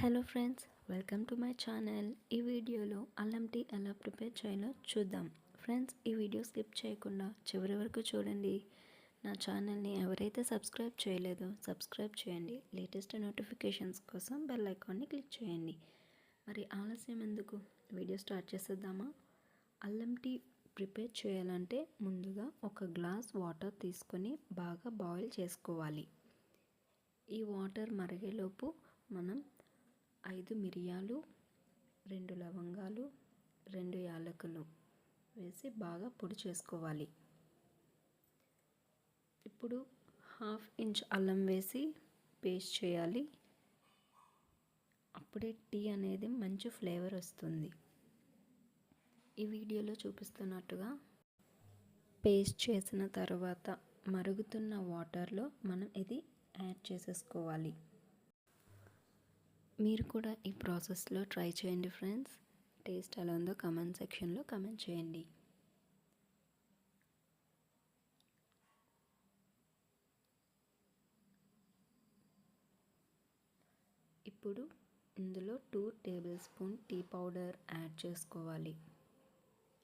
Hello friends welcome to my channel. ఈ వీడియోలో అల్లం టీ ఎలా ప్రిపేర్ చేయాలో చూద్దాం. ఫ్రెండ్స్ ఈ వీడియో స్కిప్ చేయకుండా చివరి వరకు చూడండి. నా ఛానల్ని ఎవరైతే సబ్స్క్రైబ్ చేయలేదో సబ్స్క్రైబ్ చేయండి. లేటెస్ట్ నోటిఫికేషన్స్ కోసం బెల్ ఐకాన్ని క్లిక్ చేయండి. మరి ఆలస్యం ఎందుకు? వీడియో స్టార్ట్ చేసేద్దామా? అల్లం టీ ప్రిపేర్ చేయాలంటే ముందుగా ఒక గ్లాస్ వాటర్ తీసుకొని బాగా బాయిల్ చేసుకోవాలి. ఈ వాటర్ మరిగేలోపు మనం ఐదు మిరియాలు రెండు లవంగాలు రెండు యాలకులు వేసి బాగా పొడి చేసుకోవాలి. ఇప్పుడు హాఫ్ ఇంచ్ అల్లం వేసి పేస్ట్ చేయాలి. అప్పుడే టీ అనేది మంచి ఫ్లేవర్ వస్తుంది. ఈ వీడియోలో చూపిస్తున్నట్టుగా పేస్ట్ చేసిన తర్వాత మరుగుతున్న వాటర్లో మనం ఇది యాడ్ చేసేసుకోవాలి. మీరు కూడా ఈ ప్రాసెస్లో ట్రై చేయండి ఫ్రెండ్స్. టేస్ట్ ఎలా ఉందో కమెంట్ సెక్షన్లో కమెంట్ చేయండి. ఇప్పుడు ఇందులో two tablespoon tea powder add చేసుకోవాలి.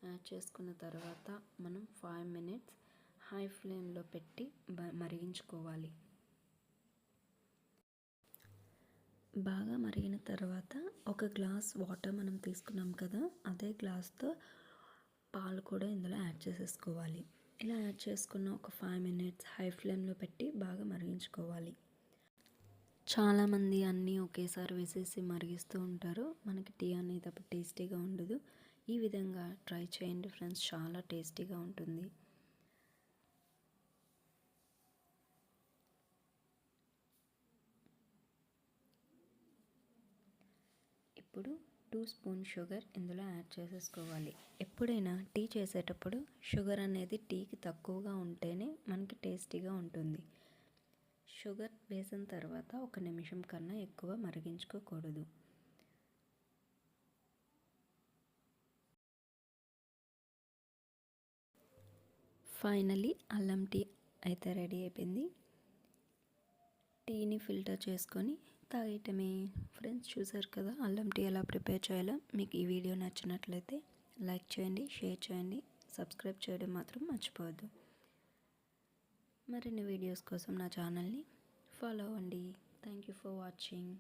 యాడ్ చేసుకున్న తర్వాత మనం ఫైవ్ మినిట్స్ హై ఫ్లేమ్లో పెట్టి మరిగించుకోవాలి. బాగా మరిగిన తర్వాత ఒక గ్లాస్ వాటర్ మనం తీసుకున్నాం కదా అదే గ్లాస్తో పాలు కూడా ఇందులో యాడ్ చేసేసుకోవాలి. ఇలా యాడ్ చేసుకున్న ఒక ఫైవ్ మినిట్స్ హై ఫ్లేమ్లో పెట్టి బాగా మరిగించుకోవాలి. చాలామంది అన్నీ ఒకేసారి వేసేసి మరిగిస్తూ ఉంటారు. మనకి టీ అనేది అప్పుడు టేస్టీగా ఉండదు. ఈ విధంగా ట్రై చేయండి ఫ్రెండ్స్ చాలా టేస్టీగా ఉంటుంది. ఇప్పుడు టూ స్పూన్ షుగర్ ఇందులో యాడ్ చేసేసుకోవాలి. ఎప్పుడైనా టీ చేసేటప్పుడు షుగర్ అనేది టీకి తక్కువగా ఉంటేనే మనకి టేస్టీగా ఉంటుంది. షుగర్ వేసిన తర్వాత ఒక నిమిషం కన్నా ఎక్కువ మరిగించుకోకూడదు. ఫైనలీ అల్లం టీ అయితే రెడీ అయిపోయింది. టీని ఫిల్టర్ చేసుకొని తాగేయటమే ఫ్రెండ్స్ చూసారు కదా అల్లం టీ ఎలా ప్రిపేర్ చేయాలో. మీకు ఈ వీడియో నచ్చినట్లయితే లైక్ చేయండి షేర్ చేయండి సబ్స్క్రైబ్ చేయడం మాత్రం మర్చిపోవద్దు. మరిన్ని వీడియోస్ కోసం నా ఛానల్ని ఫాలో అవ్వండి. Thank you for watching.